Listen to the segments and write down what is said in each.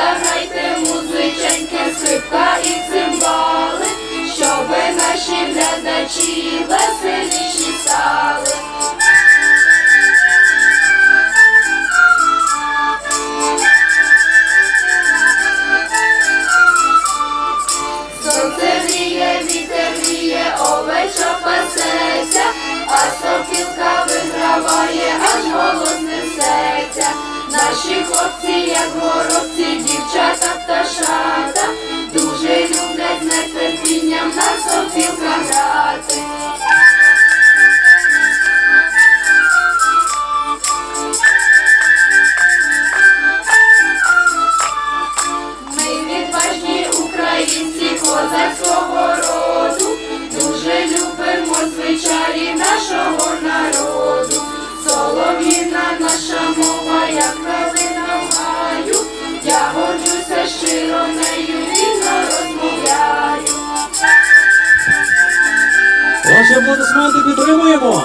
заграйте музиченьки, скрипка і цимбали, щоб наші глядачі веселіші стали. Може, аплодисменти підтримуємо.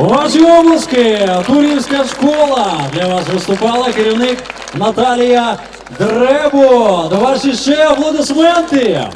Ваші обласки! Турівська школа для вас виступала керівник Наталія Дребо. До ваші ще аплодисменти!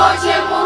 我见过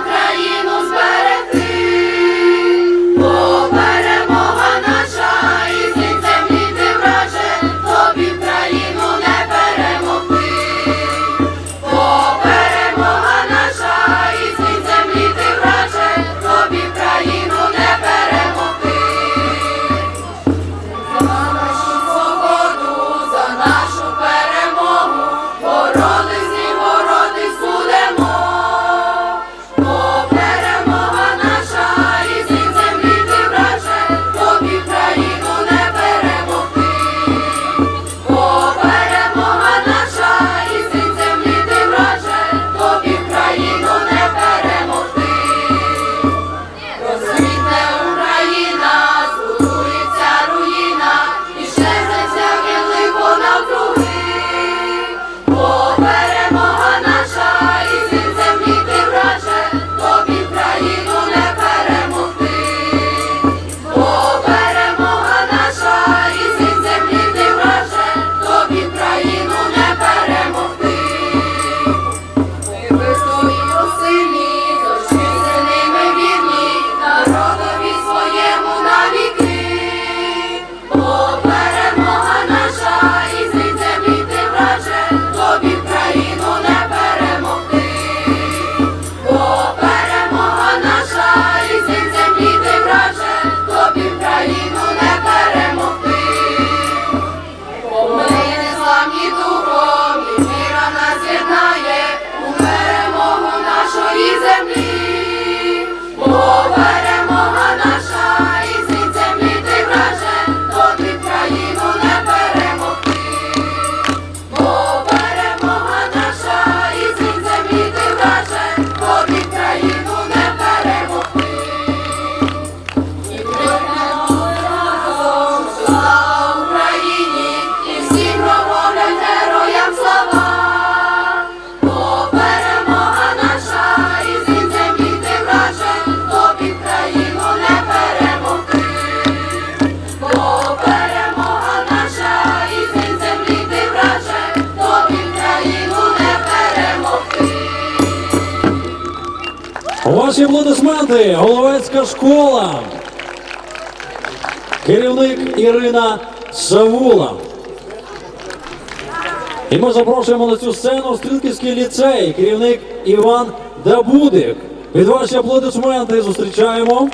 Ваші аплодисменти, Головецька школа. Керівник Ірина Савула. І ми запрошуємо на цю сцену Стрілківський ліцей, керівник Іван Дабудик. Під ваші аплодисменти зустрічаємо.